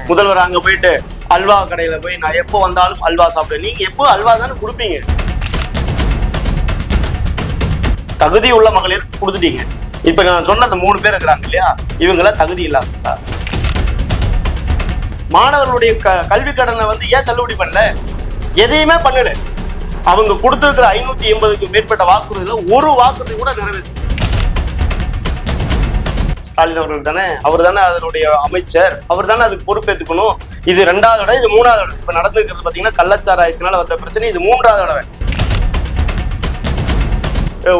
முதல்வர் அங்க போயிட்டு அல்வா கடையில போய் நான் எப்போ வந்தாலும் அல்வா சாப்பிடுவேன். நீங்க எப்போ அல்வா தானே கொடுப்பீங்க? தகுதி உள்ள மகளிர் கொடுத்துட்டீங்க. இப்ப நான் சொன்ன அந்த மூணு பேர் இருக்கிறாங்க இல்லையா? இவங்கள தகுதி இல்லாத மாணவர்களுடைய க கல்வி கடனை வந்து ஏன் தள்ளுபடி பண்ணல? எதையுமே பண்ணல. அவங்க கொடுத்திருக்கிற ஐநூத்தி எண்பதுக்கு மேற்பட்ட வாக்குறுதியில ஒரு வாக்குறுதி கூட நிறைவேற்ற ஸ்டாலின் அவர்கள் தானே? அவர் தானே அதனுடைய அமைச்சர். அவர் தானே அதுக்கு பொறுப்பேற்றுக்கணும் இது ரெண்டாவது தடவை இது மூணாவது தடவை. இப்ப நடந்திருக்கிறது பாத்தீங்கன்னா கள்ளச்சாராயத்தினால வந்த பிரச்சனை இது மூன்றாவது தடவை.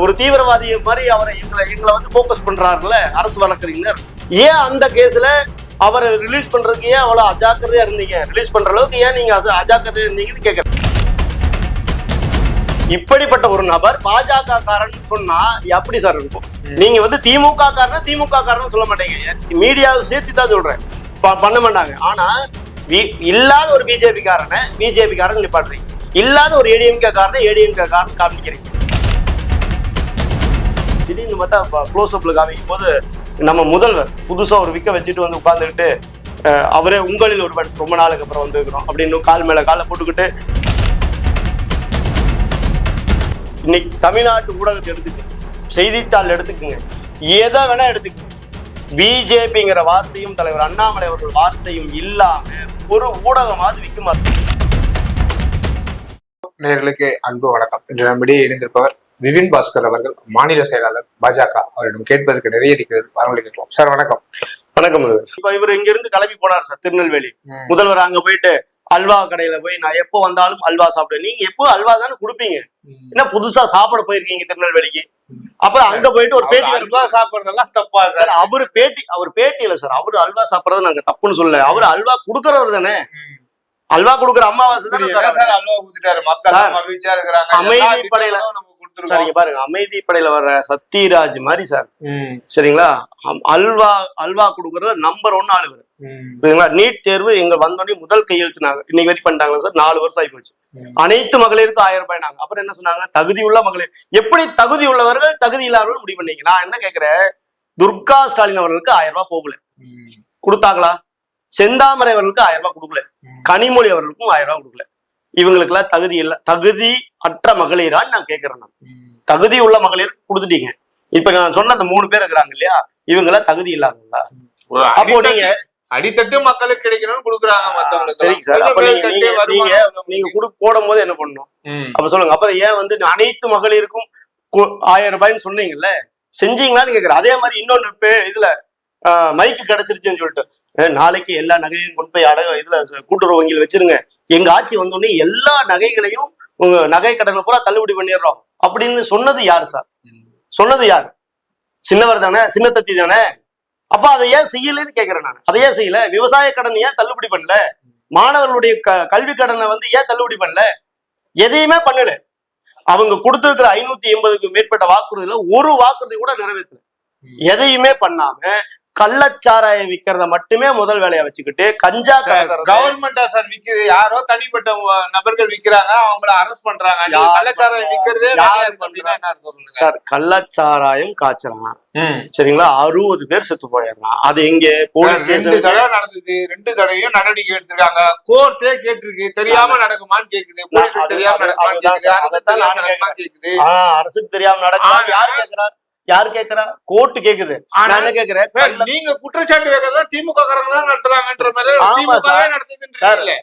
ஒரு தீவிரவாதி மாதிரி அவரை எங்களை எங்களை வந்து ஃபோக்கஸ் பண்றாருல அரசு வழக்கறிஞர். ஏன் அந்த கேஸ்ல அவரை ரிலீஸ் பண்றதுக்கு ஏன் அவ்வளவு அஜாக்கிரதையா இருந்தீங்க? ரிலீஸ் பண்ற அளவுக்கு ஏன் நீங்க அது அஜாக்கிரதையா இருந்தீங்கன்னு கேட்கறேன் இப்படிப்பட்ட ஒரு நபர் பாஜக காரன் சொன்னா எப்படி சார் இருக்கும்? நீங்க வந்து திமுக காரனா திமுக காரன் சொல்ல மாட்டீங்க. மீடியாவை சேர்த்து தான் சொல்றேன். பண்ண மாட்டாங்க. ஆனா இல்லாத ஒரு பிஜேபி காரனை பிஜேபி காரன் நிப்பாட்டுறீங்க. இல்லாத ஒரு ஏடிஎம்கே காரனை ஏடிஎம்கே காரன் காமிக்கிறீங்க. திடீர்னு பார்த்தா க்ளோஸ் அப்ல காமிக்கும் போது நம்ம முதல்வர் புதுசா ஒரு விக்க வச்சுட்டு வந்து உட்கார்ந்துக்கிட்டு அஹ், அவரே உங்களில் ஒருவன் ரொம்ப நாளுக்கு அப்புறம் வந்துருக்கிறோம் அப்படின்னு கால் மேல காலை போட்டுக்கிட்டு இன்னைக்கு தமிழ்நாட்டு ஊடகத்தை எடுத்துக்கங்க. செய்தித்தாள் எடுத்துக்கங்க. எதை வேணா எடுத்துக்கங்க. பிஜேபிங்கிற வார்த்தையும் தலைவர் அண்ணாமலை அவர்கள் வார்த்தையும் இல்லாம ஒரு ஊடகமாவது விற்குமா நேயர்களுக்கு அன்பு வணக்கம். இன்று நம்மிடையே இணைந்திருப்பவர் விபின் பாஸ்கர் அவர்கள் மாநில செயலாளர் பாஜக அவரிடம் கேட்பதற்கு நிறைய இருக்கிறது வரவங்களை கேட்கலாம் சார் வணக்கம். வணக்கம். இப்ப இவர் இங்க இருந்து கிளம்பி போனார் சார் திருநெல்வேலி. முதல்வர் அங்க போயிட்டு அல்வா கடையில போய் நான் எப்போ வந்தாலும் அல்வா சாப்பிடுவேன். நீங்க எப்போ அல்வா தானே கொடுப்பீங்க? என்ன புதுசா சாப்பிட போயிருக்கீங்க திருநெல்வேலிக்கு? அப்புறம் அங்க போயிட்டு ஒரு பேட்டி அல்வா சாப்பிடுறதெல்லாம் தப்பா சார். அவரு பேட்டி அவர் பேட்டி இல்ல சார். அவரு அல்வா சாப்பிடறது நாங்க தப்புன்னு சொல்லல. அவரு அல்வா குடுக்கறவர் தானே? அல்வா குடுக்குற அம்மாவாசை தானே சார் சார் அல்வா ஊத்திட்டாரு? மக்கள் மகிழ்ச்சியா இருக்கிறாங்க. அமைதி படையில- கொடுத்திருக்கோம். சரிங்க பாருங்க அமைதி படையில வர்ற சத்யராஜ் மாதிரி சார். சரிங்களா? அல்வா அல்வா கொடுக்கறதுல நம்பர் ஒன்னு ஆளு இவரு. ம், புரியுதுங்களா? நீட் தேர்வு எங்க வந்தோடனே முதல் கையெழுத்துனாங்க. இன்னைக்கு வரைக்கும் பண்ணிட்டாங்க சார்? நாலு வருஷம் ஆகி போச்சு. அனைத்து மகளிருக்கும் ஆயிரம் ரூபாய் நாங்க. அப்புறம் என்ன சொன்னாங்க? தகுதி உள்ள மகளிர். எப்படி தகுதி உள்ளவர்கள் தகுதி இல்லாதவர்கள் முடிவு பண்ணீங்க? நான் என்ன கேக்குறேன்? துர்கா ஸ்டாலின் அவர்களுக்கு ஆயிரம் ரூபாய் போகல. கொடுத்தாங்களா? செந்தாமரை அவர்களுக்கு ஆயிரம் ரூபாய் கொடுக்கல. கனிமொழி அவர்களுக்கும் ஆயிரம் ரூபாய் கொடுக்கல. இவங்களுக்கு எல்லாம் தகுதி இல்ல. தகுதி அற்ற மகளிரான்னு நான் கேட்கிறேன் நான். தகுதி உள்ள மகளிர் கொடுத்துட்டீங்க. இப்ப நான் சொன்ன அந்த மூணு பேர் இருக்கிறாங்க இல்லையா? இவங்க எல்லாம் தகுதி இல்லாதவங்களா? அப்போ நீங்க அடித்தட்டு மக்களுக்கு கிடைக்கணும்னு கொடுக்குறாங்க மத்தவங்களுக்கு சரிங்க சார். அப்ப நீங்க நீங்க குடு போடும் போது என்ன பண்ணணும்? அப்ப சொல்லுங்க. அப்புறம் ஏன் வந்து அனைத்து மகளிருக்கும் ஆயிரம் ரூபாய்ன்னு சொன்னீங்கல்ல? செஞ்சீங்களான்னு கேக்குறேன். அதே மாதிரி இன்னொன்னு இதுல மைக்கு கிடைச்சிருச்சுன்னு சொல்லிட்டு நாளைக்கு எல்லா நகையும் கொண்டு போய் அடக இதுல கூட்டுறவு வங்கியில் வச்சிருங்க. எங்க ஆட்சி வந்தோடனே எல்லா நகைகளையும் உங்க நகை கடனை பூரா தள்ளுபடி பண்ணிடுறோம். அப்படின்னு சொன்னது யாரு சார்? சொன்னது யார்? சின்னவர் தானே சின்ன தத்தி தானே? அப்ப அதை ஏன் செய்யலன்னு கேக்குறேன் நான். அதை ஏன் செய்யல? விவசாய கடன் ஏன் தள்ளுபடி பண்ணல? மாணவர்களுடைய க கல்வி கடனை வந்து ஏன் தள்ளுபடி பண்ணல? எதையுமே பண்ணல. அவங்க கொடுத்திருக்கிற ஐநூத்தி எண்பதுக்கு மேற்பட்ட வாக்குறுதியில ஒரு வாக்குறுதி கூட நிறைவேற்றல. எதையுமே பண்ணாம கள்ளச்சாராயம் விக்கிறத மட்டுமே முதல் வேலையா வச்சுக்கிட்டு கஞ்சா கவர்மெண்டா சார் விக்குது. யாரோ தனிப்பட்ட நபர்கள் விக்கிறாங்க அவங்கள அரெஸ்ட் பண்றாங்க. கள்ளச்சாராயம் சொல்லுங்க? சார் கள்ளச்சாராயம் காய்ச்சறான் ம். சரிங்களா? அறுபது பேர் செத்து போயிடுறான் அது எங்க? போலீஸ் ரெண்டு தடவை நடந்தது. ரெண்டு தடவையும் நடவடிக்கை எடுத்திருக்காங்க. கோர்ட்டே கேட்டிருக்கு. தெரியாம நடக்குமான்னு கேக்குது. அது- தெரியாம நடக்குமான்னு கேக்குது. அரசுக்கு தெரியாம ஆனா- யார் கேக்குறா? யார் கேக்குறா? கோர்ட்டு கேக்குது. நான் என்ன கேக்குறேன்? சார், நீங்க குற்றச்சாட்டு வைக்கிறதா திமுக காரங்க தான் நடத்துறாங்கன்ற மாதிரி திமுகவே. இல்ல.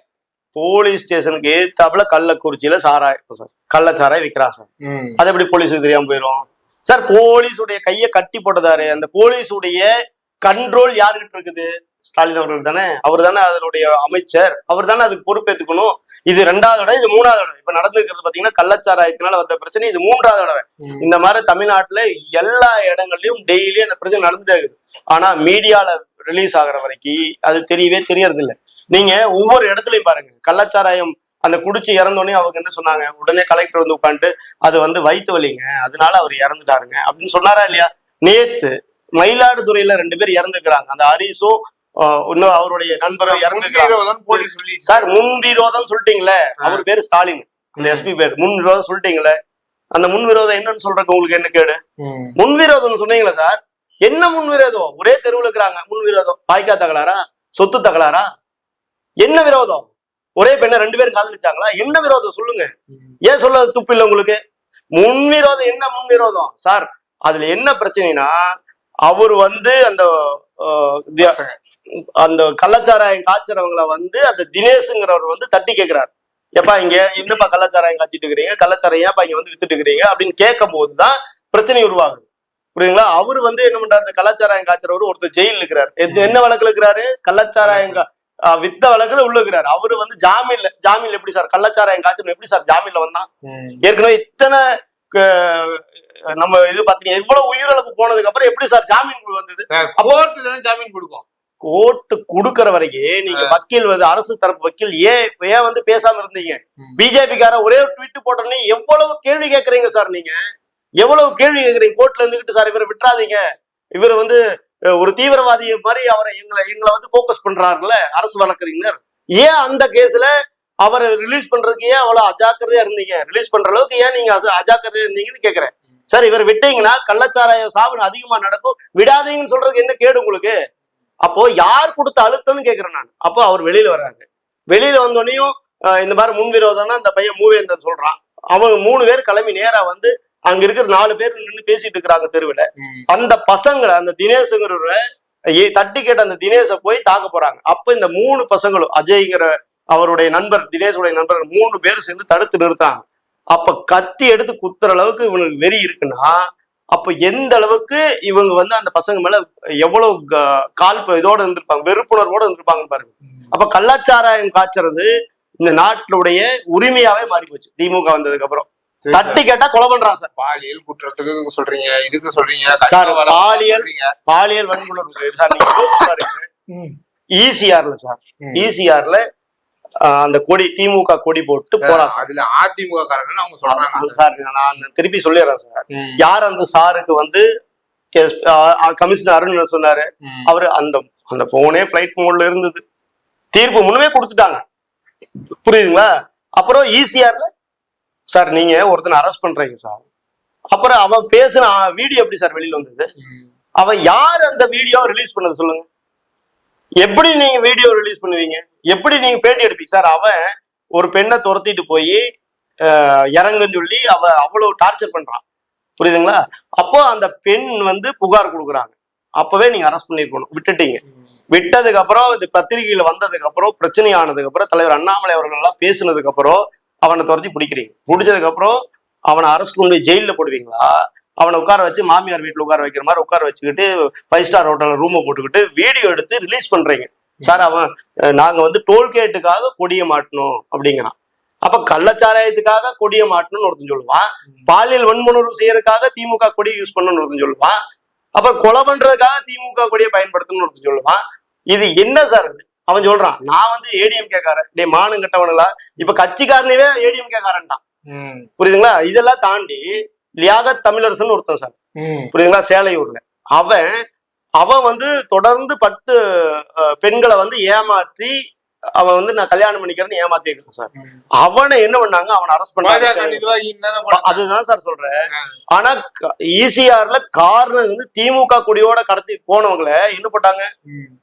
போலீஸ் ஸ்டேஷனுக்கு எதிர்த்தாப்புல கள்ளக்குறிச்சியில சாராயம் சார். கள்ளச்சாராயம் விக்கிறான் சார். அது எப்படி போலீஸுக்கு தெரியாம போயிரும்? சார் போலீஸுடைய கையை கட்டி போட்டதாரு. அந்த போலீஸுடைய கண்ட்ரோல் யாருகிட்ட இருக்குது? ஸ்டாலின் அவர்கள் தானே? அவர் தானே அதனுடைய அமைச்சர். அவர் தானே அதுக்கு பொறுப்பேற்றுக்கணும் இது ரெண்டாவது தடவை இது மூணாவது தடவை. இப்ப நடந்துருக்கிறது பாத்தீங்கன்னா கள்ளச்சாராயத்தினால வந்த பிரச்சனை இது மூன்றாவது தடவை. இந்த மாதிரி தமிழ்நாட்டுல எல்லா இடங்கள்லயும் டெய்லி அந்த பிரச்சனை நடந்துட்டே இருக்குது. ஆனா மீடியால ரிலீஸ் ஆகுற வரைக்கும் அது தெரியவே தெரியறது இல்ல நீங்க ஒவ்வொரு இடத்துலயும் பாருங்க. கள்ளச்சாராயம் அந்த குடிச்சு இறந்தோடனே அவங்க என்ன சொன்னாங்க? உடனே கலெக்டர் வந்து உட்காந்துட்டு அது வந்து வயிற்று வலிங்க. அதனால அவர் இறந்துட்டாருங்க. அப்படின்னு சொன்னாரா இல்லையா? நேத்து மயிலாடுதுறையில ரெண்டு பேர் இறந்துக்கிறாங்க. அந்த ஹரிஸும் ஆஹ், இன்னும் அவருடைய release. சார் முன்விரோதம் சொல்லிட்டீங்களே? அவர் பேரு ஸ்டாலின். அந்த எஸ்பி பேர். முன் விரோதம் சொல்லிட்டீங்களே? அந்த முன் விரோதம் என்னன்னு சொல்றதுக்கு உங்களுக்கு என்ன கேடு. முன் விரோதம்னு சொன்னீங்களா சார்? என்ன முன் விரோதம் ஒரே தெருவுல இருக்கிறாங்க. முன் விரோதம் வாய்க்கா தகலாரா சொத்து தகலாரா என்ன விரோதம்? ஒரே பெண்ணை ரெண்டு பேரும் காதலிச்சாங்களா? என்ன விரோதம்? சொல்லுங்க. ஏன் சொல்ல துப்பு இல்லை உங்களுக்கு? முன் விரோதம் என்ன முன் விரோதம் சார் அதுல என்ன பிரச்சனைனா அவர் வந்து அந்த. அந்த கள்ளச்சாராயம் காய்ச்சறவங்கள வந்து அந்த தினேஷுங்கிறவர் வந்து தட்டி கேட்கிறார் எப்பா இங்க என்னப்பா கள்ளச்சாராயம் காய்ச்சிட்டு இருக்கிறீங்க கள்ளச்சாராயம் ஏன்ப்பா இங்க வந்து வித்துட்டு இருக்கிறீங்க அப்படின்னு கேட்கும் போதுதான் பிரச்சனை உருவாகுது. புரியுதுங்களா? அவர் வந்து என்ன பண்றாரு? இந்த கள்ளச்சாராயம் காய்ச்சறவர் ஒருத்தர் ஜெயில இருக்கிறார். என்ன வழக்குல இருக்கிறாரு? கள்ளச்சாராயம் கா- ஆஹ் வித்த வழக்குல உள்ள இருக்கிறாரு. அவரு வந்து ஜாமீன்ல ஜாமீன்ல எப்படி சார்? கள்ளச்சாராயம் காய்ச்சல் எப்படி சார்? ஜாமீன்ல வந்தான். ஏற்கனவே இத்தனை நம்ம இது பாத்தீங்க இவ்வளவு உயிரிழப்பு போனதுக்கு அப்புறம் எப்படி சார் ஜாமீன் வந்தது? கோர்ட்டு தானே ஜாமீன் கொடுக்கும். கோர்ட்டு கொடுக்கற வரைக்கும் நீங்க வக்கீல் வந்து அரசு தரப்பு வக்கீல் ஏன் ஏன் வந்து பேசாம இருந்தீங்க. பிஜேபிக்கார ஒரே ஒரு ட்வீட் போட்டோன்னே எவ்வளவு கேள்வி கேக்குறீங்க சார் நீங்க? எவ்வளவு கேள்வி கேக்குறீங்க? கோர்ட்ல இருந்துகிட்டு சார் இவரை விட்டுறாதீங்க. இவர் வந்து ஒரு தீவிரவாதி மாதிரி அவரை எங்களை எங்களை வந்து போக்கஸ் பண்றாருல்ல அரசு வழக்கறிஞர். ஏன் அந்த கேஸ்ல அவரை ரிலீஸ் பண்றதுக்கு ஏன் அவ்வளவு அஜாக்கிரதையா இருந்தீங்க? ரிலீஸ் பண்ற அளவுக்கு ஏன் நீங்க அஜாக்கிரதையா இருந்தீங்கன்னு கேக்குறேன். சார் இவர் விட்டீங்கன்னா கள்ளச்சாராய சாவு அதிகமா நடக்கும். விடாதீங்கன்னு சொல்றதுக்கு என்ன கேடு உங்களுக்கு? அப்போ யார் கொடுத்த அழுத்தம்னு கேக்குறேன் நான். அப்போ அவர் வெளியில வர்றாரு. வெளியில வந்தோடனையும் இந்த மாதிரி முன்விரோதம்னா இந்த பையன் மூவேந்தன் சொல்றான். அவங்க மூணு பேர் கிளம்பி நேரா வந்து அங்க இருக்கிற நாலு பேர் நின்று பேசிட்டு இருக்கிறாங்க தெருவில். அந்த பசங்களை அந்த தினேஷுங்கிற தட்டி கேட்ட அந்த தினேஷை போய் தாக்க போறாங்க. அப்ப இந்த மூணு பசங்களும் அஜய்ங்கிற அவருடைய நண்பர் தினேஷுடைய நண்பர் மூணு பேர் சேர்ந்து தடுத்து நிறுத்தாங்க அப்ப கத்தி எடுத்து குத்துற அளவுக்கு இவனுக்கு வெறி இருக்குன்னா அப்ப எந்த அளவுக்கு இவங்க வந்து அந்த பசங்க மேல எவ்வளவு கால் இதோட இருந்திருப்பாங்க வெறுப்புணர்வோட இருந்திருப்பாங்க பாருங்க அப்ப கள்ளச்சாராயம் காய்ச்சறது இந்த நாட்டினுடைய உரிமையாவே மாறி போச்சு திமுக வந்ததுக்கு அப்புறம் தட்டி கேட்டா கொலை பண்றான் சார் பாலியல் குற்றத்துக்கு சொல்றீங்க இதுக்கு சொல்றீங்க சார், பாலியல். பாலியல் சார் நீங்க ம். ஈசிஆர்ல சார். ஈசிஆர்ல அந்த கொடி திமுக கொடி போட்டு போறா சார் அதுல அதிமுக காரங்கன்னு அவங்க சொல்றாங்க. சார் நான் திருப்பி சொல்லிடுறேன் சார். யார் அந்த சாருக்கு வந்து கமிஷனர் அருண் சொன்னாரு. அவரு அந்த அந்த போனே பிளைட் மோட்ல இருந்தது. தீர்ப்பு முன்னமே கொடுத்துட்டாங்க. புரியுதுங்களா? அப்புறம் ஈசிஆர்ல சார் நீங்க ஒருத்தனை அரெஸ்ட் பண்றீங்க சார். அப்புறம் அவன் பேசின வீடியோ எப்படி சார் வெளியில வந்தது. அவன் யார் அந்த வீடியோ ரிலீஸ் பண்ணது சொல்லுங்க. எப்படி நீங்க வீடியோ ரிலீஸ் பண்ணுவீங்க? எப்படி நீங்க பேட்டி எடுப்பீங்க? சார் அவன் ஒரு பெண்ணை துரத்திட்டு போய் இறங்குன்னு சொல்லி அவ அவ்வளவு டார்ச்சர் பண்றான். புரியுதுங்களா? அப்போ அந்த பெண் வந்து புகார் கொடுக்குறாங்க. அப்பவே நீங்க அரெஸ்ட் பண்ணிருக்கணும். விட்டுட்டீங்க. விட்டதுக்கு அப்புறம் இந்த பத்திரிகையில வந்ததுக்கு அப்புறம் பிரச்சனை ஆனதுக்கு அப்புறம் தலைவர் அண்ணாமலை அவர்கள் எல்லாம் பேசினதுக்கு அப்புறம் அவனை துரத்தி பிடிக்கிறீங்க. பிடிச்சதுக்கு அப்புறம் அவனை அரசு கொண்டு ஜெயில போடுவீங்களா? அவனை உட்கார வச்சு மாமியார் வீட்டுல உட்கார வைக்கிற மாதிரி உட்கார வச்சுக்கிட்டு ஃபைவ் ஸ்டார் ஹோட்டல்ல ரூமை போட்டுக்கிட்டு வீடியோ எடுத்து ரிலீஸ் பண்றீங்க. சார் அவன் அஹ், நாங்க வந்து டோல்கேட்டுக்காக கொடிய மாட்டணும் அப்படிங்கிறான். அப்ப கள்ளச்சாராயத்துக்காக கொடிய மாட்டணும்னு ஒருத்தன் சொல்லுவான். பாலியல் வன்முணர்வு செய்யறதுக்காக திமுக கொடி யூஸ் பண்ணணும்னு ஒருத்தன் சொல்லுவான். அப்புறம் கொலை பண்றதுக்காக திமுக கொடியை பயன்படுத்தணும்னு ஒருத்தன் சொல்லுவான். இது என்ன சார் அவன் சொல்றான் நான் வந்து ஏடிஎம் கேக்காரன் டே மானம் கட்டவனுங்களா இப்ப கட்சிக்காரனவே ஏடிஎம் கேக்காரன்ட்டான் ம். புரியுதுங்களா? இதெல்லாம் தாண்டி லியாகத் தமிழரசன் ஒருத்தன் சார். புரியுதுங்களா சேலையூர்ல அவன் அவன் வந்து தொடர்ந்து பத்து அஹ், பெண்களை வந்து ஏமாற்றி அவன் வந்து நான் கல்யாணம் பண்ணிக்கிறேன்னு ஏமாத்தி இருக்கான் சார். அவனை என்ன பண்ணாங்க அவனை அரெஸ்ட் பண்ணாங்க? அதுதான் சார் சொல்றேன் ஆனா ஈசிஆர்ல காரணம் வந்து திமுக கொடியோட கடத்தி போனவங்களை என்ன போட்டாங்க.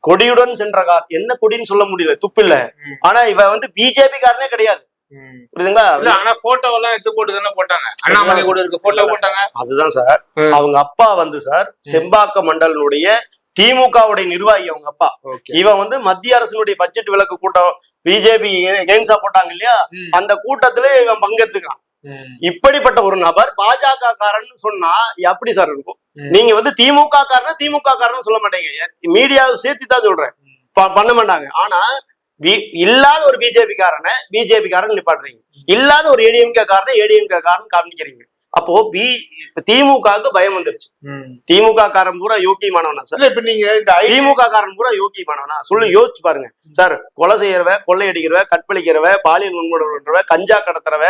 கொடியுடன் சென்ற கார் என்ன கொடின்னு சொல்ல முடியல துப்பில்ல. ஆனா இவ வந்து பிஜேபி காரனே கிடையாது. புரியுதுங்களா? இல்ல ஆனா போட்டோ எல்லாம் எடுத்து போட்டு தானே போட்டாங்க. அண்ணாமலை கூட இருக்க. போட்டோ இல்ல, போட்டாங்க. அதுதான் சார். அவங்க அப்பா வந்து சார் செம்பாக்க மண்டலனுடைய திமுகவுடைய நிர்வாகி அவங்க அப்பா. இவன் வந்து மத்திய அரசினுடைய பட்ஜெட் விலக்கு கூட்டம் பிஜேபி எகென்ஸ்டா போட்டாங்க இல்லையா. அந்த கூட்டத்துல இவன் பங்கெடுத்துக்கிறான். ம். இப்படிப்பட்ட ஒரு நபர் பாஜக காரன்னு சொன்னா எப்படி சார் இருக்கும். நீங்க வந்து திமுக காரனா திமுக காரன்னு சொல்ல மாட்டீங்க. மீடியாவை சேர்த்து தான் சொல்றேன் பண்ண மாட்டாங்க. ஆனா இல்லாத ஒரு பிஜேபி காரனை பிஜேபி காரன் நிப்பாட்டுறீங்க. இல்லாத ஒரு ஏடிஎம்கே காரனை ஏடிஎம்கே காரன் காமிக்கிறீங்க. அப்போ பி திமுகவுக்கு பயம் வந்துருச்சு. திமுக காரன் பூரா யோக்கியமானவனா சார் இல்ல இப்ப நீங்க இந்த திமுக காரன் பூரா யோக்கியமானவனா சொல்லி யோசிச்சு பாருங்க. சார் கொலை செய்யறவ கொள்ளையடிக்கிறவ கற்பழிக்கிறவ பாலியல் வன்முறை கஞ்சா கடத்துறவ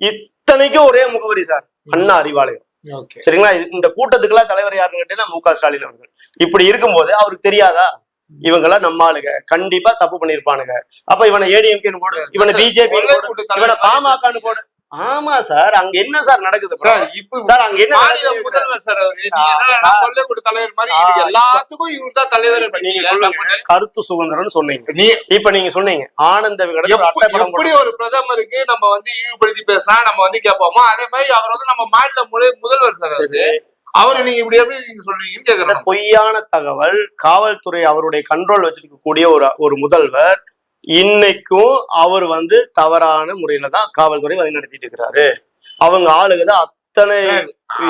இத்தனைக்கும் ஒரே முகவரி சார் அண்ணா அறிவாலயம். ஓகே. சரிங்களா? இந்த கூட்டத்துக்கெல்லாம் தலைவர் யாருன்னு கேட்டீங்கன்னா மு க ஸ்டாலின் அவர்கள். இப்படி இருக்கும்போது அவருக்கு தெரியாதா? இவங்கெல்லாம் நம்ம ஆளுங்க. கண்டிப்பா தப்பு பண்ணிருப்பானுங்க. அப்ப இவனை ஏடிஎம்கேன்னு போடு இவனை பிஜேபி கொள்ளை இவனை பாமகன்னு போடு. ஆமா சார் அங்க என்ன சார் நடக்குது? சார் இப்ப சார் அங்க என்ன? முதல்வர் சார் அவரு. கொள்ளைக்கூட தலைவர் மாதிரி எல்லாத்துக்கும் இவர் தான் தலைவர் நீங்க. சொல்லுங்க. கருத்து சுதந்திரம்னு சொன்னீங்க. நீ இப்ப நீங்க சொன்னீங்க. ஆனந்த விகடன் எப்படி ஒரு பிரதமருக்கு நம்ம வந்து இழிவுபடுத்தி பேசினா நம்ம வந்து கேட்போமோ அதே மாதிரி அவர் வந்து நம்ம மாநில முதல்வர் சார் அவரு நீங்க இப்படி எப்படி நீங்க சொல்றீங்கன்னு கேக்குறேன் பொய்யான தகவல். காவல்துறை அவருடைய கண்ட்ரோல் வச்சிருக்கக்கூடிய ஒரு ஒரு முதல்வர் இன்னைக்கும் அவர் வந்து தவறான முறையில தான் காவல்துறை வழிநடத்திட்டு இருக்கிறாரு. அவங்க ஆளுங்க தான் அத்தனை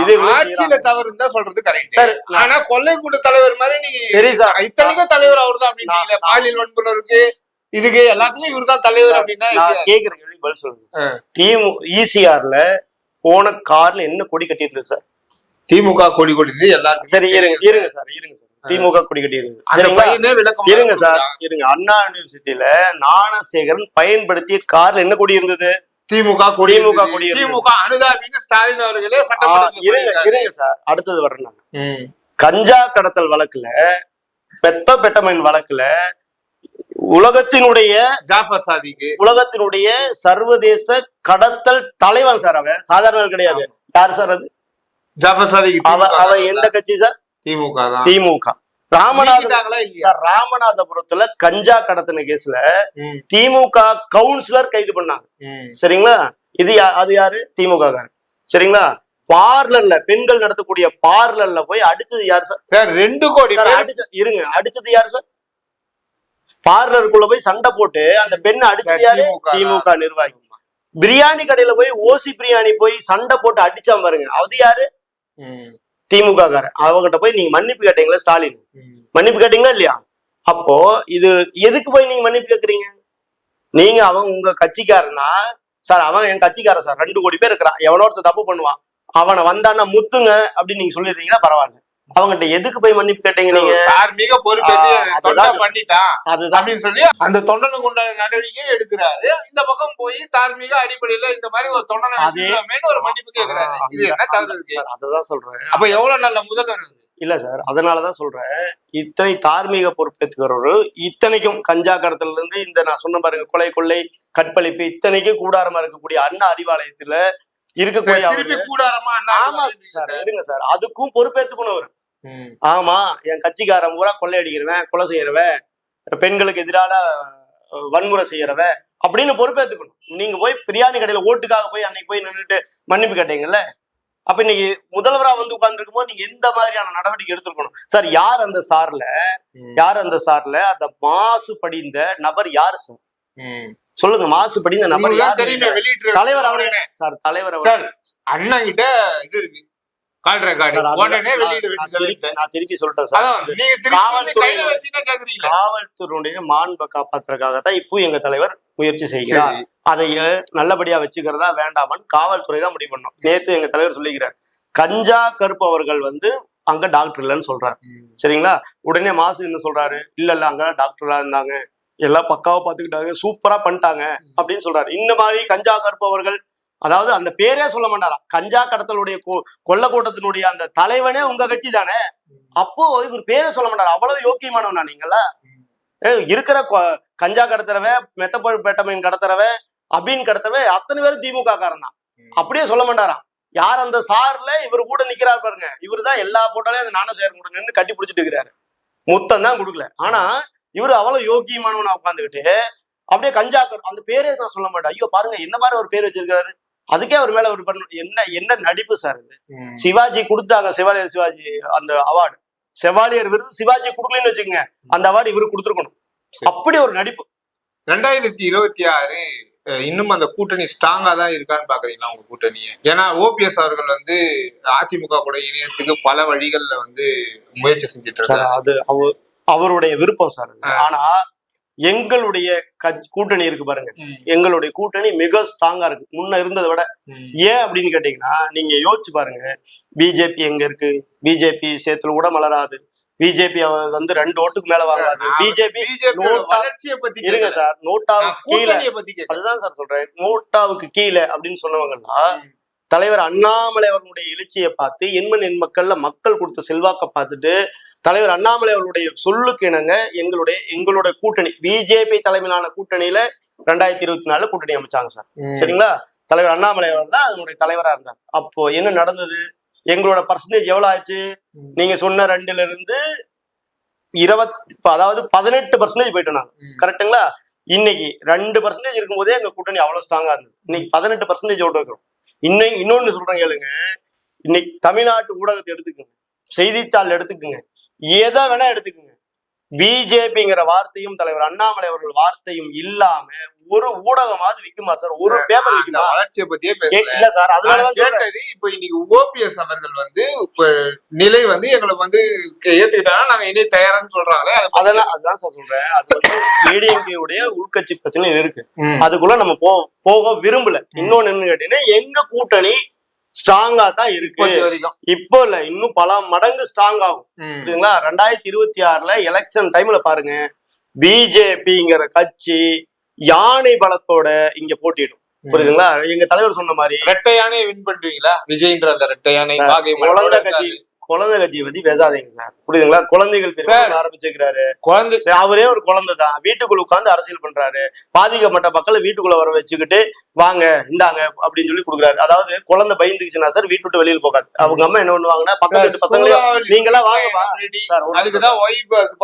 இது ஆட்சியில தவறு தான் சொல்றது கரெக்ட் சார், ஆனா கொள்ளைக்கூட தலைவர் மாதிரி நீங்க சரி சார் இத்தனைக்கும் தலைவர் அவர் தான் அப்படின்னீங்களே நான்- பாலியல் வன்புணருக்கு இதுக்கு எல்லாத்துக்கும் இவர் தான் தலைவர் அப்படின்னா நான் இது- கேக்குற கேள்வி பதில் சொல்லுங்க. திமு ஈசிஆர்ல போன கார்ல என்ன கொடி கட்டியிருந்தது சார்? திமுக கொடி கொடிது எல்லாருக்கும் சரி இருங்க இருங்க. சார் இருங்க சார். திமுக கொடி பையனே விளக்கம் இருங்க சார் இருங்க. அண்ணா யூனிவர்சிட்டியில ஞானசேகரன் பயன்படுத்திய கார்ல என்ன கொடி இருந்தது? திமுக கொடி திமுக. கொடி. திமுக அனுதாபின்னு ஸ்டாலின் அவர்களே இருங்க. இருங்க சார். அடுத்தது வர்றேன் நான். ம். கஞ்சா கடத்தல் வழக்குல பெத்த பெட்டமைன் வழக்குல உலகத்தினுடைய ஜாஃபர் சாதிக்கு. உலகத்தினுடைய சர்வதேச கடத்தல் தலைவன் சார் அவன். சாதாரண கிடையாது. யார் சார் அது? ஜாஃபர். எந்த கட்சி சார்? திமுக திமுக. ராமநாத நீக்கிட்டாங்களா இல்லையா? சார் ராமநாதபுரத்துல கஞ்சா கடத்தின கேஸ்ல திமுக கவுன்சிலர் கைது பண்ணாங்க. சரிங்களா? இது அது யாரு? திமுக காரன். சரிங்களா? பார்லர்ல பெண்கள் நடத்தக்கூடிய பார்லர்ல போய் அடிச்சது யாரு சார்? சார் ரெண்டு கோடி அடிச்ச இருங்க. அடிச்சது யாரு சார்? பார்லருக்குள்ள போய் சண்டை போட்டு அந்த பெண்ணை அடிச்சது யாரு? திமுக நிர்வாகி. பிரியாணி கடையில போய் ஓசி பிரியாணி போய் சண்டை போட்டு அடிச்சான் பாருங்க. அது யாரு? திமுக காரன் அவங்ககிட்ட போய் நீங்க மன்னிப்பு கேட்டீங்களா ஸ்டாலின். மன்னிப்பு கேட்டீங்களா இல்லையா? அப்போ இது எதுக்கு போய் நீங்க மன்னிப்பு கேக்குறீங்க? நீங்க அவன் உங்க கட்சிக்காரனா? சார் அவன் என் கட்சிக்காரன் சார். ரெண்டு கோடி பேர் இருக்கிறான். எவனோ ஒருத்தன் தப்பு பண்ணுவான். அவனை வந்தான்னா முத்துங்க அப்படின்னு நீங்க சொல்லிடுறீங்களா? பரவாயில்ல. அவங்ககிட்ட எதுக்கு போய் மன்னிப்பு கேட்டீங்க நீங்க? தார்மீக தொண்டை பண்ணிட்டான் அதுதான். அப்படின்னு சொல்லி அந்த தொண்டனுக்கு உண்டான நடவடிக்கை எடுக்கிறாரு. இந்த பக்கம் போய் தார்மீக அடிப்படையில இந்த மாதிரி ஒரு தொண்டனை அதே- ஒரு மன்னிப்பு கேக்குறாரு. ஆ, இது என்ன தவறு இருக்கு? சார் அததான் சொல்றேன். அப்ப எவ்வளவு நல்ல முதல்வர்? இல்ல சார் அதனாலதான் சொல்றேன். இத்தனை தார்மீக பொறுப்பேற்றுக்கிறவர்கள் இத்தனைக்கும் கஞ்சா கடத்தல இருந்து இந்த நான் சொன்ன பாருங்க கொலை கொள்ளை கற்பழிப்பு இத்தனைக்கும் கூடாரமா இருக்கக்கூடிய அண்ணா அறிவாலயத்துல இருக்கக்கூடிய ஆமா சார் இருங்க சார். அதுக்கும் பொறுப்பேத்துக்கணும் அவரு. ஆமா என் கட்சிக்காரன் பூரா கொள்ளையடிக்கிறவன் கொலை செய்யறவன் பெண்களுக்கு எதிரான வன்முறை செய்யறவன் அப்படின்னு பொறுப்பேத்துக்கணும். நீங்க போய் பிரியாணி கடையில ஓட்டுக்காக போய் அன்னைக்கு போய் நின்னுட்டு மன்னிப்பு கேட்டீங்கல்ல? அப்ப இன்னைக்கு முதல்வரா வந்து உட்கார்ந்துருக்கும் போது நீங்க எந்த மாதிரியான நடவடிக்கை எடுத்துருக்கணும்? சார் யார் அந்த சார்ல. யார் அந்த சார்ல? அந்த மாசு படிந்த நபர் யாரு சார். சொல்லுங்க மாசு படிந்த நபர் யாரு? தெரியுமே தலைவர் அவரே. சார் தலைவர் அவரே. சார் அண்ணன் கிட்ட இது இருக்கு. கால் ரெக்கார்டு சார், அது- உடனே வெளியிட நான் வேண்டிய திருப்பி- சொல்லிட்டேன். நான் திருப்பி சொல்லிட்டேன் சார். நீங்க காவல்துறையுடைய மாண்பை காப்பாத்துறதுக்காக தான் இப்போ எங்க தலைவர் முயற்சி செய்கிறார். அதை நல்லபடியா வச்சுக்கிறதா வேண்டாமான்னு காவல்துறை தான் முடிவு பண்ணோம். நேத்து எங்க தலைவர் சொல்லிக்கிறார். கஞ்சா கருப்பு அவர்கள் வந்து அங்க டாக்டர் இல்லைன்னு சொல்றாரு. சரிங்களா? உடனே மாசு என்ன சொல்றாரு? இல்ல இல்ல அங்க டாக்டரா இருந்தாங்க. எல்லாம் பக்காவா பாத்துக்கிட்டாங்க சூப்பரா பண்ணிட்டாங்க அப்படின்னு சொல்றாரு. இந்த மாதிரி கஞ்சா கருப்பு அவர்கள் அதாவது அந்த பேரே சொல்ல மாட்டாராம். கஞ்சா கடத்தலுடைய கொ- கொள்ள கூட்டத்தினுடைய அந்த தலைவனே உங்க கட்சி தானே? அப்போ இவர் பேரே சொல்ல மாட்டாரு அவ்வளவு யோக்கியமானவனா நீங்களா ஏ, இருக்கிற கஞ்சா கடத்துறவன் மெத்தப்பழு பேட்டமைன் கடத்துறவன் அபின் கடத்துறவன் அத்தனை பேரும் திமுக காரன் தான். அப்படியே சொல்ல மாட்டாராம். யார் அந்த சார்ல இவர் கூட நிக்கிறார் பாருங்க. இவர் தான் எல்லா போட்டாலையும் அந்த நாணசேகர் கூட நின்று கட்டி பிடிச்சிட்டு இருக்கிறாரு. முத்தம் தான் கொடுக்கல. ஆனா இவர் அவ்வளவு யோக்கியமானவனா உட்காந்துக்கிட்டு அப்படியே கஞ்சா அந்த பேரே நான் சொல்ல மாட்டேன் ஐயோ பாருங்க என்ன மாதிரி ஒரு பேர் வச்சிருக்காரு? அதுக்கே அவர் மேல ஒரு பண்ண என்ன என்ன நடிப்பு சார் இது. சிவாஜி கொடுத்தாங்க செவாலியர் சிவாஜி அந்த அவார்டு செவாலியர் விருது சிவாஜி கொடுக்கலன்னு வச்சுக்கோங்க அந்த அவார்டு இவருக்கு கொடுத்துருக்கணும். அப்படி ஒரு நடிப்பு. ரெண்டாயிரத்தி இருபத்தி ஆறு இன்னும் அந்த கூட்டணி ஸ்ட்ராங்கா தான் இருக்கான்னு பாக்குறீங்களா உங்க கூட்டணியை? ஏன்னா ஓபிஎஸ் அவர்கள் வந்து அதிமுக கூட இணையத்துக்கு பல வழிகள்ல வந்து முயற்சி செஞ்சுட்டு இருக்காரு. அது அவர் அவருடைய விருப்பம் சார். ஆனா எங்களுடைய கட்சி கூட்டணி இருக்கு பாருங்க. எங்களுடைய கூட்டணி மிக ஸ்ட்ராங்கா இருக்கு முன்ன இருந்ததை விட. ஏன் அப்படின்னு கேட்டீங்கன்னா நீங்க யோசிச்சு பாருங்க பிஜேபி எங்க இருக்கு பிஜேபி சேத்துல கூட மலராது பிஜேபி வந்து ரெண்டு ஓட்டுக்கு மேல வாங்காது பிஜேபி வளர்ச்சியை பத்தி இருங்க. சார் நோட்டாவுக்கு கீழே பத்தி. அதுதான் சார் சொல்றேன் நோட்டாவுக்கு கீழே அப்படின்னு சொன்னவங்கன்னா. தலைவர் அண்ணாமலை அவர்களுடைய எழுச்சியை பார்த்து எண்மண் எண் மக்கள்ல மக்கள் கொடுத்த செல்வாக்க பார்த்துட்டு தலைவர் அண்ணாமலை அவர்களுடைய சொல்லுக்கு இணங்க எங்களுடைய எங்களுடைய கூட்டணி பிஜேபி தலைமையிலான கூட்டணியில ரெண்டாயிரத்தி இருபத்தி நாலுல கூட்டணி அமைச்சாங்க சார். சரிங்களா? தலைவர் அண்ணாமலை அவர்கள் தான் அதனுடைய தலைவரா இருந்தார். அப்போ என்ன நடந்தது? எங்களோட பர்சன்டேஜ் எவ்வளவு ஆச்சு. நீங்க சொன்ன ரெண்டுல இருந்து இருபத்தி அதாவது பதினெட்டு பர்சன்டேஜ் போயிட்டோம் நாங்க. ம். கரெக்ட்டுங்களா? இன்னைக்கு ரெண்டு பர்சன்டேஜ் இருக்கும்போதே எங்க கூட்டணி அவ்வளவு ஸ்ட்ராங்கா இருந்தது. இன்னைக்கு பதினெட்டு பர்சன்டேஜ் இருக்கிறோம் இன்னைக்கு இன்னொன்னு சொல்றேன் கேளுங்க. இன்னைக்கு தமிழ்நாட்டு ஊடகத்தை எடுத்துக்கோங்க. செய்தித்தாள் எடுத்துக்கோங்க. எதை வேணா எடுத்துக்கோங்க. பிஜேபிங்கிற வார்த்தையும் தலைவர் அண்ணாமலை அவர்கள் வார்த்தையும் இல்லாம ஒரு ஊடகமாவது விக்குமா சார்? ஒரு பேப்பர் விக்குமா? வளர்ச்சியை பத்தியே இல்ல சார் அதனாலதான் கேட்டது இப்ப இன்னைக்கு ஓபிஎஸ் அவர்கள் வந்து இப்ப நிலை வந்து எங்களுக்கு வந்து ஏத்துக்கிட்டாங்கன்னா நாங்க இனி தயாரான்னு சொல்றாங்களே அதெல்லாம் அதுதான் சார் சொல்றேன். அது வந்து ஏடிஎம்கே உடைய உள்கட்சி பிரச்சனை இருக்கு. அதுக்குள்ள நம்ம போ போக விரும்பல. இன்னொன்னு என்ன கேட்டீங்கன்னா எங்க கூட்டணி ஸ்ட்ராங்கா தான் இருக்கு. இப்போ இல்ல இன்னும் பல மடங்கு ஸ்ட்ராங் ஆகும். புரியுதுங்களா? ரெண்டாயிரத்தி இருபத்தி ஆறுல எலெக்ஷன் டைம்ல பாருங்க. பிஜேபிங்கிற கட்சி யானை பலத்தோட இங்க போட்டியிடும். புரியுதுங்களா? எங்க தலைவர் சொன்ன மாதிரி ரெட்டை யானையை வின் பண்றீங்களா? விஜய்ன்ற அந்த ரெட்டை யானை சார், வாகை குழந்தை மலரோட கட்சி குழந்தை கட்சியை பத்தி பேசாதீங்க சார் புரியுதுங்களா குழந்தைகள் ஆரம்பிச்சிருக்கிறாரு. குழந்தை அவரே ஒரு குழந்தை தான் வீட்டுக்குள்ள உட்கார்ந்து அரசியல் பண்றாரு. பாதிக்கப்பட்ட மக்களை வீட்டுக்குள்ள வர வச்சுக்கிட்டு வாங்க இந்தாங்க அப்படின்னு சொல்லி கொடுக்குறாரு. அதாவது குழந்தை பயந்துக்குச்சுன்னா சார் வீட்டு விட்டு வெளியில போகாது. அவங்க அம்மா என்ன பண்ணுவாங்கன்னா பக்கத்து நீங்களாம் வாங்கப்பா ready. சார்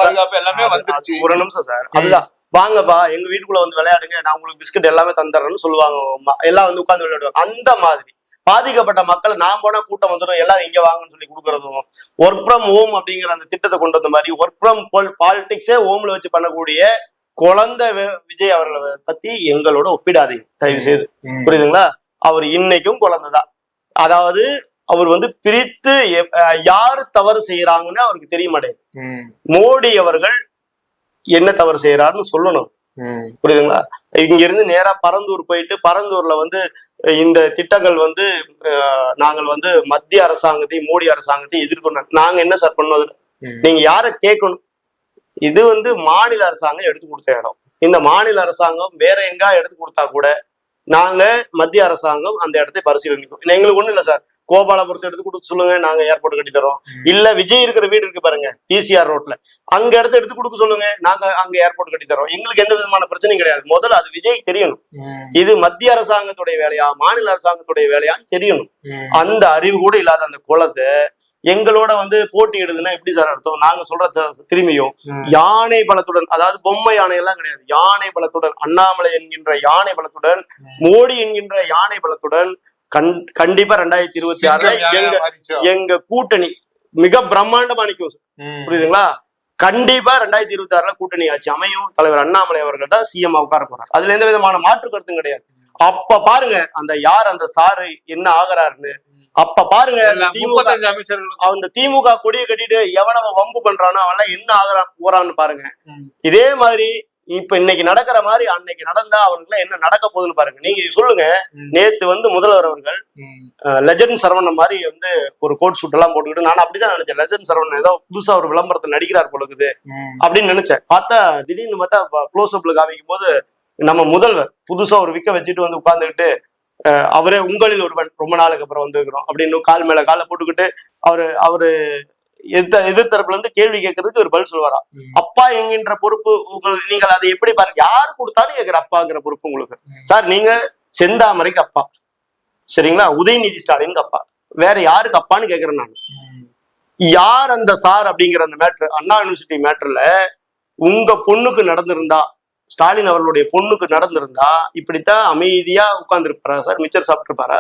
பாதுகாப்பு எல்லாமே வந்துருச்சு. ஒரு நிமிஷம் சார். அதுதான். வாங்கப்பா எங்க வீட்டுக்குள்ள வந்து விளையாடுங்க. நான் உங்களுக்கு பிஸ்கட் எல்லாமே தந்துடுறேன்னு சொல்லுவாங்க. எல்லாம் வந்து உட்கார்ந்து விளையாடுவாங்க. அந்த மாதிரி. பாதிக்கப்பட்ட மக்கள் நான் போனா கூட்டம் வந்துடும் எல்லாரும் இங்க வாங்கன்னு சொல்லி கொடுக்கறதும் ஒர்க் ஃப்ரம் ஹோம் அப்படிங்கிற அந்த திட்டத்தை கொண்டு வந்த மாதிரி ஒர்க் ஃப்ரம் பாலிடிக்ஸே ஹோம்ல வச்சு பண்ணக்கூடிய குழந்தை விஜய் அவர்களை பத்தி எங்களோட ஒப்பிடாதீங்க தயவு செய்து. புரியுதுங்களா அவர் இன்னைக்கும் குழந்தைதான் அதாவது அவர் வந்து பிரித்து யாரு தவறு செய்யறாங்கன்னு அவருக்கு தெரிய மாட்டேங்குது. மோடி அவர்கள் என்ன தவறு செய்யறாருன்னு சொல்லணும். புரியுதுங்களா? இங்க இருந்து நேரா பரந்தூர் போயிட்டு பரந்தூர்ல வந்து இந்த திட்டங்கள் வந்து நாங்கள் வந்து மத்திய அரசாங்கத்தையும் மோடி அரசாங்கத்தையும் எதிர்கொண்டோம் நாங்க என்ன சார்? ம். நீங்க யாரை கேட்கணும்? இது வந்து மாநில அரசாங்கம் எடுத்து கொடுத்த இடம். இந்த மாநில அரசாங்கம் வேற எங்கா எடுத்து கொடுத்தா கூட நாங்க மத்திய அரசாங்கம் அந்த இடத்தை பரிசீலனிக்கும் எங்களுக்கு ஒண்ணும் இல்ல சார் கோபாலபுரத்தை எடுத்து கொடுக்க சொல்லுங்க நாங்க ஏர்போர்ட் கட்டி தரோம். இல்ல விஜய் இருக்கிற வீடு இருக்கு பாருங்க ஈசிஆர் ரோட்ல அங்க இடத்த எடுத்து கொடுக்க சொல்லுங்க நாங்க அங்க ஏர்போர்ட் கட்டி தரோம் எங்களுக்கு எந்த விதமான பிரச்சனையும் கிடையாது. முதல்ல அது விஜய் தெரியணும். இது மத்திய அரசாங்கத்துடைய வேலையா மாநில அரசாங்கத்துடைய வேலையான்னு தெரியணும். அந்த அறிவு கூட இல்லாத அந்த குளத்தை எங்களோட வந்து போட்டியிடுதுன்னா எப்படி சார் அர்த்தம்? நாங்க சொல்ற திரும்பியும். யானை பலத்துடன் அதாவது பொம்மை யானை எல்லாம் கிடையாது. யானை பலத்துடன் அண்ணாமலை என்கின்ற யானை பலத்துடன் மோடி என்கின்ற யானை பலத்துடன் கண்டிப்பா ரெண்டாயிரத்தி இருபத்தி ஆறுல எங்க? எங்க கூட்டணி மிக பிரம்மாண்டமா நிற்கும். புரியுதுங்களா? கண்டிப்பா ரெண்டாயிரத்தி இருபத்தி ஆறுல கூட்டணி ஆட்சி அமையும். தலைவர் அண்ணாமலை அவர்கள் தான் சிஎம் உட்கார போறாரு. அதுல எந்த விதமான மாற்று கருத்தும் கிடையாது. அப்ப பாருங்க அந்த யார் அந்த சாரு என்ன ஆகுறாருன்னு. அப்ப பாருங்க திமுக அந்த திமுக கொடியை கட்டிட்டு எவனவ வம்பு பண்றானோ அவன் என்ன ஆகுறான் போறான்னு பாருங்க. இதே மாதிரி இப்ப இன்னைக்கு நடக்கிற மாதிரி அன்னைக்கு நடந்தா அவனுக்கு என்ன நடக்க போகுதுன்னு பாருங்க நீங்க சொல்லுங்க. நேத்து வந்து முதல்வர் அவர்கள். லெஜண்ட் சரவணன் மாதிரி வந்து ஒரு கோட் ஷூட் எல்லாம் போட்டுக்கிட்டு நான் அப்படிதான் நினைச்சேன் லெஜண்ட் சரவணன் ஏதோ புதுசா ஒரு விளம்பரத்தில் நடிக்கிறார் பொழுது ம். அப்படின்னு நினைச்சேன் பார்த்தா திடீர்னு பார்த்தா க்ளோஸ் அப்ல காமிக்கும் போது நம்ம முதல்வர் புதுசா ஒரு விக்க வச்சுட்டு வந்து உட்கார்ந்துக்கிட்டு அவரே உங்களில் ஒருவன் ரொம்ப நாளுக்கு அப்புறம் வந்திருக்கிறோம் அப்படின்னு கால் மேல காலை போட்டுக்கிட்டு அவரு அவரு எதிர்த்தரப்புல இருந்து கேள்வி கேட்கறதுக்கு ஒரு பதில் சொல்லுவாரா. அப்பா என்கின்ற பொறுப்பு உங்கள் நீங்கள் அதை எப்படி பாருங்க. யார் கொடுத்தாலும் கேட்கிற அப்பாங்கிற பொறுப்பு உங்களுக்கு. சார் நீங்க செந்தாமரைக்கு அப்பா. சரிங்களா? உதயநிதி ஸ்டாலினுக்கு அப்பா. வேற யாருக்கு அப்பான்னு கேக்குறேன் நான். யார் அந்த சார் அப்படிங்கிற அந்த மேட்ரு அண்ணா யூனிவர்சிட்டி மேட்டர்ல உங்க பொண்ணுக்கு நடந்திருந்தா ஸ்டாலின் அவர்களுடைய பொண்ணுக்கு நடந்திருந்தா இப்படித்தான் அமைதியா உட்கார்ந்துருப்பாரா சார்? மிச்சர் சாப்பிட்டுருப்பாரா?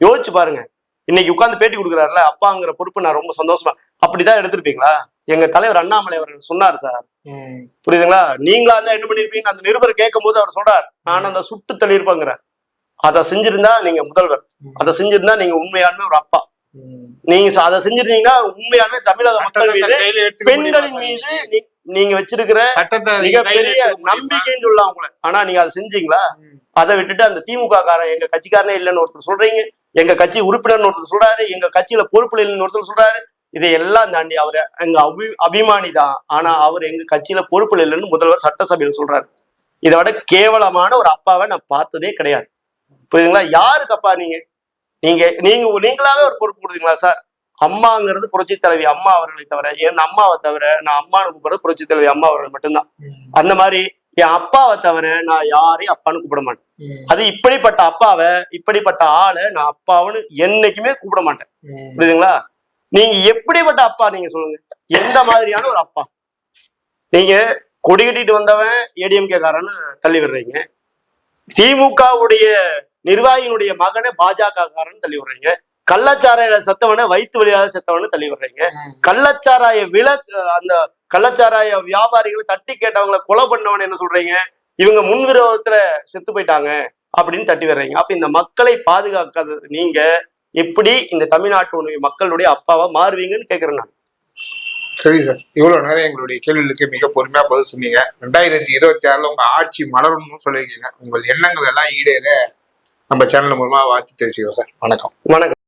யோசிச்சு பாருங்க. இன்னைக்கு உட்கார்ந்து பேட்டி கொடுக்குறாருல அப்பாங்கிற பொறுப்பு நான் ரொம்ப சந்தோஷமா அப்படிதான் எடுத்திருப்பீங்களா? எங்க தலைவர் அண்ணாமலை அவர்கள் சொன்னார் சார். புரியுதுங்களா? நீங்களா இருந்தா என்ன பண்ணிருப்பீங்க? அந்த நிருபர் கேட்கும் போது அவர் சொல்றார் நான் அந்த சுட்டு தள்ளியிருப்பேங்கிற அதை செஞ்சிருந்தா நீங்க முதல்வர். அதை செஞ்சிருந்தா நீங்க உண்மையாலுமே ஒரு அப்பா. நீங்க அதை செஞ்சிருந்தீங்கன்னா உண்மையாலுமே தமிழக மக்கள் மீது பெண்களின் மீது நீங்க வச்சிருக்கிற மிகப்பெரிய? நம்பிக்கைன்னு சொல்லலாம் உங்களை. ஆனா நீங்க அதை செஞ்சீங்களா. அதை விட்டுட்டு அந்த திமுக காரன் எங்க கட்சிக்காரனே இல்லைன்னு ஒருத்தர் சொல்றீங்க. எங்க கட்சி உறுப்பினர்னு ஒருத்தர் சொல்றாரு. எங்க கட்சியில பொறுப்புல இல்லைன்னு ஒருத்தர் சொல்றாரு. இதையெல்லாம் தாண்டி அவர் எங்க அபி அபிமானி தான் ஆனா அவர் எங்க கட்சியில பொறுப்புல இல்லைன்னு முதல்வர் சட்டசபையில் சொல்றாரு. இதை விட கேவலமான ஒரு அப்பாவை நான் பார்த்ததே கிடையாது. புரியுதுங்களா? யாருக்கு அப்பா நீங்க? நீங்க நீங்க நீங்களாவே ஒரு பொறுப்பு கொடுத்தீங்களா சார்? அம்மாங்கிறது புரட்சி தலைவி அம்மா அவர்களை தவிர என் அம்மாவை தவிர நான் அம்மானு கூப்பிடுறது புரட்சி தலைவி அம்மா அவர்கள் மட்டும்தான். அந்த மாதிரி என் அப்பாவை தவிர நான் யாரையும் அப்பான்னு கூப்பிட மாட்டேன். அது இப்படிப்பட்ட அப்பாவை இப்படிப்பட்ட ஆளை நான் அப்பாவுன்னு என்னைக்குமே கூப்பிட மாட்டேன். புரியுதுங்களா? நீங்க எப்படிப்பட்ட அப்பா நீங்க சொல்லுங்க. எந்த மாதிரியான ஒரு அப்பா? நீங்க கொடி கட்டிட்டு வந்தவன் ஏடிஎம்கே காரன்னு தள்ளி விடுறீங்க. திமுகவுடைய நிர்வாகியினுடைய மகனை பாஜக காரன் தள்ளி விடுறீங்க. கள்ளச்சாராய செத்தவனை வயிற்று வழியால செத்தவனை தள்ளி விடுறீங்க. கள்ளச்சாராய வில அந்த கள்ளச்சாராய வியாபாரிகளை தட்டி கேட்டவங்களை கொலை பண்ணவன் என்ன சொல்றீங்க? இவங்க முன்விரோதத்துல செத்து போயிட்டாங்க அப்படின்னு தட்டி வர்றீங்க அப்ப இந்த மக்களை பாதுகாக்காத நீங்க எப்படி இந்த தமிழ்நாட்டு மக்களுடைய அப்பாவா மாறுவீங்கன்னு கேக்குறேன் நான். சரி சார் இவ்வளவு நேரம் எங்களுடைய கேள்விகளுக்கு மிக பொறுமையா பதில் சொன்னீங்க. ரெண்டாயிரத்தி இருபத்தி ஆறுல உங்க ஆட்சி மலரணும்னு சொல்லியிருக்கீங்க. உங்கள் எண்ணங்கள் எல்லாம் ஈடேற நம்ம சேனல் மூலமா வாழ்த்து தெரிவிச்சுக்கிறோம் சார். வணக்கம். வணக்கம்.